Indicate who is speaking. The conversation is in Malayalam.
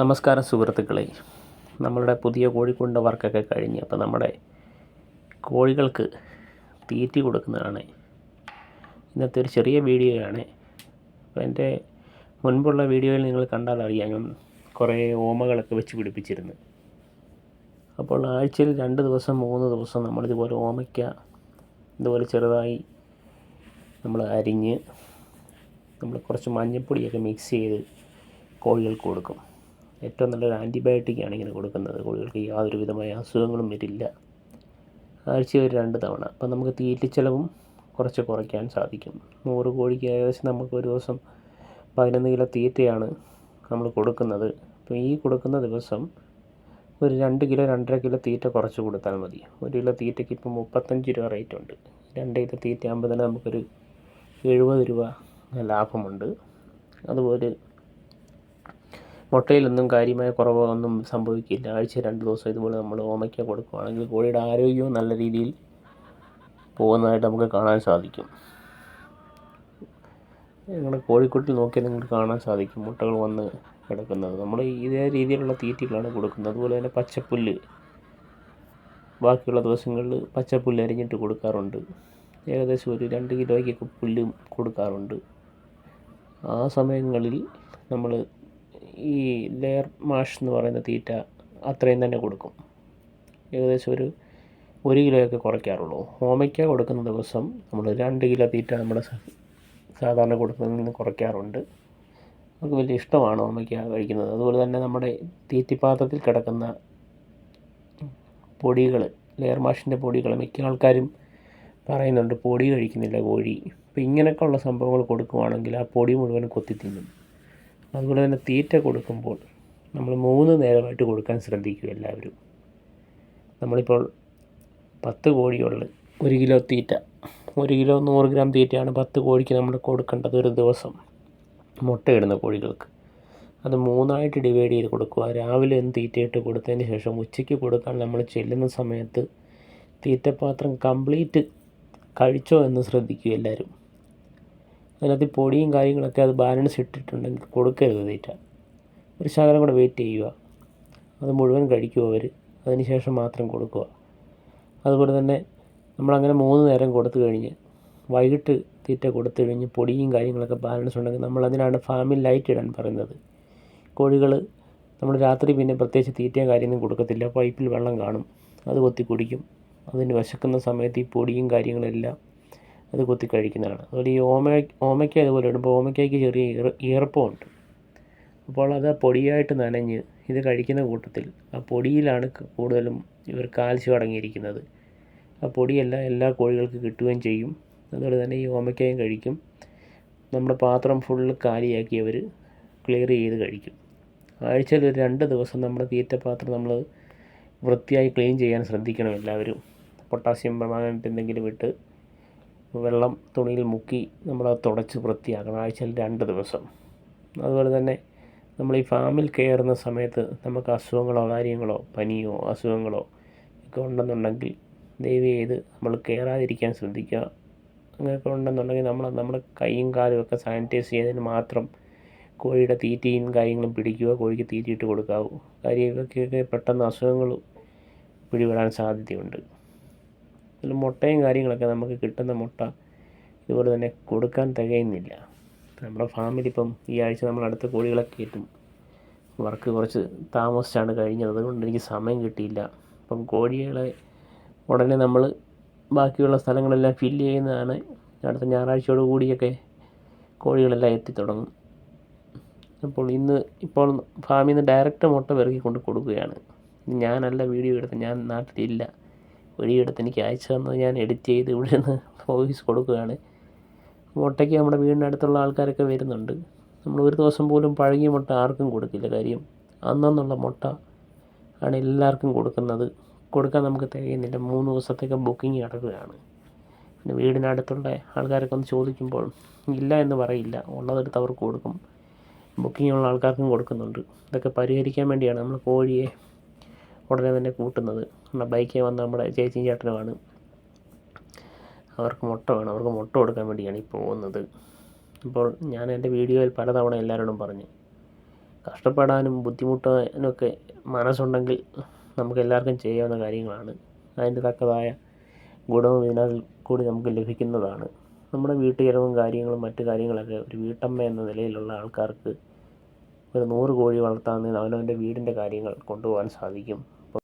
Speaker 1: നമസ്കാരം സുഹൃത്തുക്കളെ. നമ്മളുടെ പുതിയ കോഴിക്കൊണ്ട വർക്കൊക്കെ കഴിഞ്ഞ് അപ്പോൾ നമ്മുടെ കോഴികൾക്ക് തീറ്റി കൊടുക്കുന്നതാണ്. ഇന്നത്തെ ഒരു ചെറിയ വീഡിയോയാണ്. അപ്പോൾ എന്റെ മുൻപുള്ള വീഡിയോയിൽ നിങ്ങൾ കണ്ടാൽ അറിയാം ഞാൻ കുറേ ഓമകളൊക്കെ വെച്ച് പിടിപ്പിച്ചിരുന്നു. അപ്പോൾ ആഴ്ചയിൽ രണ്ട് ദിവസം മൂന്ന് ദിവസം നമ്മളിതുപോലെ ഓമയ്ക്ക ഇതുപോലെ ചെറുതായി നമ്മൾ അരിഞ്ഞ് നമ്മൾ കുറച്ച് മഞ്ഞൾപ്പൊടിയൊക്കെ മിക്സ് ചെയ്ത് കോഴികൾക്ക് കൊടുക്കും. ഏറ്റവും നല്ലൊരു ആന്റിബയോട്ടിക്കാണ് ഇങ്ങനെ കൊടുക്കുന്നത്. കോഴികൾക്ക് യാതൊരു വിധമായ അസുഖങ്ങളും വരില്ല ആഴ്ചയിൽ ഒരു രണ്ട് തവണ. അപ്പം നമുക്ക് തീറ്റിച്ചെലവും കുറച്ച് കുറയ്ക്കാൻ സാധിക്കും. നൂറ് കോഴിക്ക് ഏകദേശം നമുക്ക് ഒരു ദിവസം പതിനൊന്ന് കിലോ തീറ്റയാണ് നമ്മൾ കൊടുക്കുന്നത്. അപ്പോൾ ഈ കൊടുക്കുന്ന ദിവസം ഒരു രണ്ട് കിലോ രണ്ടര കിലോ തീറ്റ കുറച്ച് കൊടുത്താൽ മതി. ഒരു കിലോ തീറ്റയ്ക്ക് ഇപ്പോൾ മുപ്പത്തഞ്ച് രൂപ റേറ്റ് ഉണ്ട്. രണ്ട് കിലോ തീറ്റ ആകുമ്പോൾ തന്നെ നമുക്കൊരു എഴുപത് രൂപ ലാഭമുണ്ട്. അതുപോലെ മുട്ടയിലൊന്നും കാര്യമായ കുറവോ ഒന്നും സംഭവിക്കില്ല. ആഴ്ച രണ്ട് ദിവസം ഇതുപോലെ നമ്മൾ ഓമയ്ക്ക കൊടുക്കുകയാണെങ്കിൽ കോഴിയുടെ ആരോഗ്യവും നല്ല രീതിയിൽ പോകുന്നതായിട്ട് നമുക്ക് കാണാൻ സാധിക്കും. നിങ്ങളുടെ കോഴിക്കുട്ടിൽ നോക്കിയാൽ നിങ്ങൾക്ക് കാണാൻ സാധിക്കും മുട്ടകൾ വന്ന് കിടക്കുന്നത്. നമ്മൾ ഇതേ രീതിയിലുള്ള തീറ്റകളാണ് കൊടുക്കുന്നത്. അതുപോലെ തന്നെ പച്ചപ്പുല്ല്. ബാക്കിയുള്ള ദിവസങ്ങളിൽ പച്ചപ്പുല്ല് അരിഞ്ഞിട്ട് കൊടുക്കാറുണ്ട്. ഏകദേശം ഒരു രണ്ട് കിലോയ്ക്കൊക്കെ പുല്ലും കൊടുക്കാറുണ്ട്. ആ സമയങ്ങളിൽ നമ്മൾ ഈ ലെയർ മാഷ് എന്ന് പറയുന്ന തീറ്റ അത്രയും തന്നെ കൊടുക്കും. ഏകദേശം ഒരു ഒരു കിലോയൊക്കെ കുറയ്ക്കാറുള്ളൂ. ഹോമയ്ക്ക കൊടുക്കുന്ന ദിവസം നമ്മൾ രണ്ട് കിലോ തീറ്റ നമ്മുടെ സാധാരണ കൊടുക്കുന്നതിൽ നിന്ന് കുറയ്ക്കാറുണ്ട്. നമുക്ക് വലിയ ഇഷ്ടമാണ് ഹോമയ്ക്ക കഴിക്കുന്നത്. അതുപോലെ തന്നെ നമ്മുടെ തീറ്റിപ്പാത്രത്തിൽ കിടക്കുന്ന പൊടികൾ ലെയർ മാഷിന്റെ പൊടികൾ മിക്ക ആൾക്കാരും പറയുന്നുണ്ട് പൊടി കഴിക്കുന്നില്ല കോഴി. അപ്പോൾ ഇങ്ങനെയൊക്കെ ഉള്ള സംഭവങ്ങൾ കൊടുക്കുവാണെങ്കിൽ ആ പൊടി മുഴുവൻ കൊത്തി തിന്നും. അതുപോലെ തന്നെ തീറ്റ കൊടുക്കുമ്പോൾ നമ്മൾ മൂന്ന് നേരമായിട്ട് കൊടുക്കാൻ ശ്രദ്ധിക്കുക എല്ലാവരും. നമ്മളിപ്പോൾ പത്ത് കോഴിയുള്ള ഒരു കിലോ തീറ്റ ഒരു കിലോ നൂറ് ഗ്രാം തീറ്റയാണ് പത്ത് കോഴിക്ക് നമ്മൾ കൊടുക്കേണ്ടത് ഒരു ദിവസം മുട്ടയിടുന്ന കോഴികൾക്ക്. അത് മൂന്നായിട്ട് ഡിവൈഡ് ചെയ്ത് കൊടുക്കുക. രാവിലെ ഒന്ന് തീറ്റയിട്ട് കൊടുത്തതിന് ശേഷം ഉച്ചയ്ക്ക് കൊടുക്കാൻ നമ്മൾ ചെല്ലുന്ന സമയത്ത് തീറ്റപാത്രം കംപ്ലീറ്റ് കഴിച്ചോ എന്ന് ശ്രദ്ധിക്കുക എല്ലാവരും. അതിനകത്ത് പൊടിയും കാര്യങ്ങളൊക്കെ അത് ബാലൻസ് ഇട്ടിട്ടുണ്ടെങ്കിൽ കൊടുക്കരുത് തീറ്റ. ഒരു ശകലം കൂടെ വെയിറ്റ് ചെയ്യുക. അത് മുഴുവൻ കഴിക്കുക അവർ അതിന് ശേഷം മാത്രം കൊടുക്കുക. അതുപോലെ തന്നെ നമ്മളങ്ങനെ മൂന്ന് നേരം കൊടുത്തു കഴിഞ്ഞ് വൈകിട്ട് തീറ്റ കൊടുത്തു കഴിഞ്ഞ് പൊടിയും കാര്യങ്ങളൊക്കെ ബാലൻസ് ഉണ്ടെങ്കിൽ നമ്മൾ അതിനാണ് ഫാമിൽ ലൈറ്റ് ഇടാൻ പറയുന്നത്. കോഴികൾ നമ്മൾ രാത്രി പിന്നെ പ്രത്യേകിച്ച് തീറ്റയും കാര്യമൊന്നും കൊടുക്കത്തില്ല. പൈപ്പിൽ വെള്ളം കാണും. അത് കൊത്തി കുടിക്കും. അതിന് വിശക്കുന്ന സമയത്ത് ഈ പൊടിയും കാര്യങ്ങളെല്ലാം അത് കുത്തി കഴിക്കുന്നതാണ്. അതുപോലെ ഈ ഓമ ഓമയ്ക്ക അതുപോലെ ഇടുമ്പോൾ ഓമയ്ക്കയ്ക്ക് ചെറിയ ഈറ ഈർപ്പമുണ്ട്. അപ്പോൾ അത് പൊടിയായിട്ട് നനഞ്ഞ് ഇത് കഴിക്കുന്ന കൂട്ടത്തിൽ ആ പൊടിയിലാണ് കൂടുതലും ഇവർ കാൽസ്യം അടങ്ങിയിരിക്കുന്നത്. ആ പൊടിയെല്ലാം എല്ലാ കോഴികൾക്ക് കിട്ടുകയും ചെയ്യും. അതുപോലെ തന്നെ ഈ ഓമയ്ക്കയും കഴിക്കും. നമ്മുടെ പാത്രം ഫുൾ കാലിയാക്കി അവർ ക്ലിയർ ചെയ്ത് കഴിക്കും. ആഴ്ചയിൽ ഒരു രണ്ട് ദിവസം നമ്മുടെ തീറ്റപാത്രം നമ്മൾ വൃത്തിയായി ക്ലീൻ ചെയ്യാൻ ശ്രദ്ധിക്കണം എല്ലാവരും. പൊട്ടാസ്യം പെർമാനന്റ് എന്തെങ്കിലും ഇട്ട് വെള്ളം തുണിയിൽ മുക്കി നമ്മളത് തുടച്ച് വൃത്തിയാക്കണം ആഴ്ചയിൽ രണ്ട് ദിവസം. അതുപോലെ തന്നെ നമ്മൾ ഈ ഫാമിൽ കയറുന്ന സമയത്ത് നമുക്ക് അസുഖങ്ങളോ കാര്യങ്ങളോ പനിയോ അസുഖങ്ങളോ ഒക്കെ ഉണ്ടെന്നുണ്ടെങ്കിൽ ദയവ് ചെയ്ത് നമ്മൾ കയറാതിരിക്കാൻ ശ്രദ്ധിക്കുക. അങ്ങനെയൊക്കെ ഉണ്ടെന്നുണ്ടെങ്കിൽ നമ്മൾ നമ്മുടെ കൈയും കാലും ഒക്കെ സാനിറ്റൈസ് ചെയ്തതിന് മാത്രം കോഴിയുടെ തീറ്റയും കാര്യങ്ങളും പിടിക്കുക കോഴിക്ക് തീറ്റിയിട്ട് കൊടുക്കാവൂ. കാര്യങ്ങൾക്കൊക്കെ പെട്ടെന്ന് അസുഖങ്ങൾ പിടിപെടാൻ സാധ്യതയുണ്ട്. അതിൽ മുട്ടയും കാര്യങ്ങളൊക്കെ നമുക്ക് കിട്ടുന്ന മുട്ട ഇതുപോലെ തന്നെ കൊടുക്കാൻ തികയുന്നില്ല. നമ്മുടെ ഫാമിൽ ഇപ്പം ഈ ആഴ്ച നമ്മൾ അടുത്ത കോഴികളൊക്കെ കയറ്റും വർക്ക് കുറച്ച് താമസിച്ചാണ് കഴിഞ്ഞത്. അതുകൊണ്ട് എനിക്ക് സമയം കിട്ടിയില്ല. അപ്പം കോഴികളെ ഉടനെ നമ്മൾ ബാക്കിയുള്ള സ്ഥലങ്ങളെല്ലാം ഫില്ല് ചെയ്യുന്നതാണ്. അടുത്ത ഞായറാഴ്ചയോട് കൂടിയൊക്കെ കോഴികളെല്ലാം എത്തിത്തുടങ്ങും അപ്പോൾ ഇന്ന് ഇപ്പോൾ ഫാമിൽ നിന്ന് ഡയറക്റ്റ് മുട്ട പെറുക്കി കൊണ്ട് കൊടുക്കുകയാണ് ഞാനല്ല വീഡിയോ എടുത്ത് ഞാൻ നാട്ടിലില്ല. വീഡിയോ എടുത്ത് എനിക്ക് അയച്ചു തന്നത് ഞാൻ എഡിറ്റ് ചെയ്ത് ഇവിടെ നിന്ന് വോയിസ് കൊടുക്കുകയാണ്. മുട്ടയ്ക്ക് നമ്മുടെ വീടിനടുത്തുള്ള ആൾക്കാരൊക്കെ വരുന്നുണ്ട്. നമ്മൾ ഒരു ദിവസം പോലും പഴകിയ മുട്ട ആർക്കും കൊടുക്കില്ല. കാര്യം അന്നന്നുള്ള മുട്ട ആണ് എല്ലാവർക്കും കൊടുക്കുന്നത്. കൊടുക്കാൻ നമുക്ക് തികയുന്നില്ല. മൂന്ന് ദിവസത്തേക്ക് ബുക്കിംഗ് കിടക്കുകയാണ് പിന്നെ വീടിനടുത്തുള്ള ആൾക്കാരൊക്കെ ഒന്ന് ചോദിക്കുമ്പോൾ ഇല്ല എന്ന് പറയില്ല. ഉള്ളതെടുത്ത് അവർക്ക് കൊടുക്കും. ബുക്കിംഗ് ഉള്ള ആൾക്കാർക്കും കൊടുക്കുന്നുണ്ട്. ഇതൊക്കെ പരിഹരിക്കാൻ വേണ്ടിയാണ് നമ്മൾ കോഴിയെ ഉടനെ തന്നെ കൂട്ടുന്നത്. നമ്മുടെ ബൈക്കിൽ വന്ന നമ്മുടെ ചേച്ചി ചേട്ടനുമാണ്. അവർക്ക് മുട്ട വേണം. അവർക്ക് മുട്ട കൊടുക്കാൻ വേണ്ടിയാണ് ഈ പോകുന്നത്. അപ്പോൾ ഞാൻ എന്റെ വീഡിയോയിൽ പലതവണ എല്ലാവരോടും പറഞ്ഞു കഷ്ടപ്പെടാനും ബുദ്ധിമുട്ടാനൊക്കെ മനസ്സുണ്ടെങ്കിൽ നമുക്ക് എല്ലാവർക്കും ചെയ്യാവുന്ന കാര്യങ്ങളാണ്. അതിന്റെ തക്കതായ ഗുണവും ഇതിനകത്ത് കൂടി നമുക്ക് ലഭിക്കുന്നതാണ്. നമ്മുടെ വീട്ടുചെലവും കാര്യങ്ങളും മറ്റു കാര്യങ്ങളൊക്കെ ഒരു വീട്ടമ്മ എന്ന നിലയിലുള്ള ആൾക്കാർക്ക് ഒരു നൂറ് കോഴി വളർത്താമെന്ന് അവനവന്റെ വീടിന്റെ കാര്യങ്ങൾ കൊണ്ടുപോകാൻ സാധിക്കും.